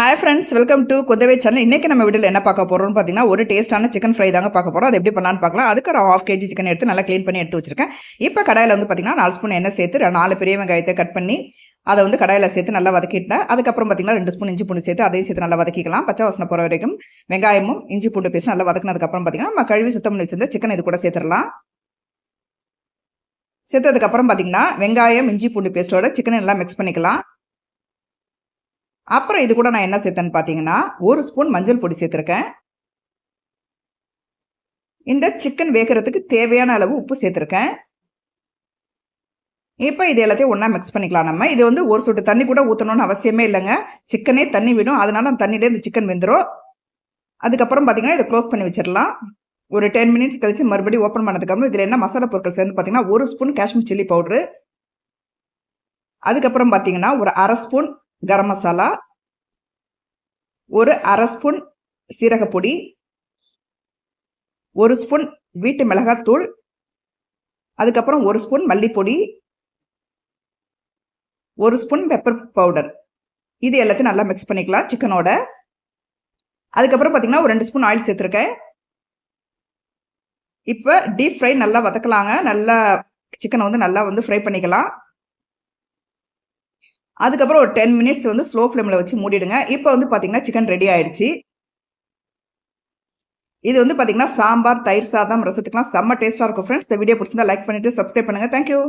Hi friends welcome to Kundavai channel இன்றைக்கி நம்ம வீட்டில் என்ன பார்க்க போகிறோம்னு பார்த்தீங்கன்னா ஒரு டேஸ்ட்டான சிக்கன் ஃப்ரை தாங்க பார்க்க போகிறோம் அது எப்படி பண்ணலான்னு பார்க்கலாம். அதுக்கு ஒரு ஹாஃப் கேஜி சிக்கன் எடுத்து நல்லா க்ளீன் பண்ணி எடுத்து வச்சிருக்கேன். இப்போ கடையில் வந்து பார்த்தீங்கன்னா நாலு ஸ்பூன் எண்ணெய் சேர்த்து நாலு பெரிய வெங்காயத்தை கட் பண்ணி அதை வந்து கடாயில் சேர்த்து நல்லா வதக்கிட்டேன். அதுக்கப்புறம் பார்த்தீங்கன்னா ரெண்டு ஸ்பூன் இஞ்சி பூண்டு சேர்த்து அதையும் சேர்த்து நல்லா வதக்கிக்கலாம். பச்சை வாசனை போகிற வரைக்கும் வெங்காயமும் இஞ்சி பூண்டு பேஸ்ட் நல்லா வதக்கினதுக்கப்புறம் பார்த்தீங்கன்னா நம்ம கழுவி சுத்தம் பண்ணி வச்சிருந்த சிக்கன் இது கூட சேர்த்துடலாம். சேர்த்ததுக்கப்புறம் பார்த்தீங்கன்னா வெங்காயம் இஞ்சி பூண்டு பேஸ்ட்டோட சிக்கனை நல்லா மிக்ஸ் பண்ணிக்கலாம். அப்புறம் இது கூட நான் என்ன சேர்த்தேன்னு பார்த்தீங்கன்னா ஒரு ஸ்பூன் மஞ்சள் பொடி சேர்த்துருக்கேன். இந்த சிக்கன் வேகிறதுக்கு தேவையான அளவு உப்பு சேர்த்துருக்கேன். இப்போ இது எல்லாத்தையும் ஒன்றா மிக்ஸ் பண்ணிக்கலாம் நம்ம. இது வந்து ஒரு சொட்டு தண்ணி கூட ஊற்றணும்னு அவசியமே இல்லைங்க. சிக்கனே தண்ணி விடும். அதனால அந்த தண்ணியிலே இந்த சிக்கன் வெந்துடும் அதுக்கப்புறம் பார்த்தீங்கன்னா இதை க்ளோஸ் பண்ணி வச்சிடலாம். ஒரு டென் மினிட்ஸ் கழித்து மறுபடியும் ஓப்பன் பண்ணதுக்கப்புறம் இதில் என்ன மசாலா பொருட்கள் சேர்ந்து பார்த்தீங்கன்னா ஒரு ஸ்பூன் காஷ்மீர் சில்லி பவுட்ரு அதுக்கப்புறம் பார்த்தீங்கன்னா ஒரு அரை ஸ்பூன் கரம் மசாலா ஒரு அரை ஸ்பூன் சீரகப்பொடி ஒரு ஸ்பூன் வீட்டு மிளகாத்தூள் அதுக்கப்புறம் ஒரு ஸ்பூன் மல்லிப்பொடி ஒரு ஸ்பூன் பெப்பர் பவுடர். இது எல்லாத்தையும் நல்லா மிக்ஸ் பண்ணிக்கலாம் சிக்கனோட அதுக்கப்புறம் பார்த்திங்கன்னா ஒரு ரெண்டு ஸ்பூன் ஆயில் சேர்த்துருக்கேன். இப்போ டீப் ஃப்ரை நல்லா வதக்கலாங்க. நல்லா சிக்கனை வந்து நல்லா வந்து ஃப்ரை பண்ணிக்கலாம். அதுக்கப்புறம் ஒரு டென் மினிட்ஸ் வந்து ஸ்லோ ஃப்ளேமில் வச்சு மூடிடுங்க. இப்போ வந்து பார்த்தீங்கன்னா சிக்கன் ரெடி ஆயிடுச்சு. இது வந்து பார்த்தீங்கன்னா சாம்பார் தயிர் சாதம் ரசத்துக்குலாம் செம்ம டேஸ்ட்டாக இருக்கும் ஃப்ரெண்ட்ஸ் இந்த வீடியோ பிடிச்சிருந்தா லைக் பண்ணிட்டு சப்ஸ்கிரைப் பண்ணுங்கள் தேங்க்யூ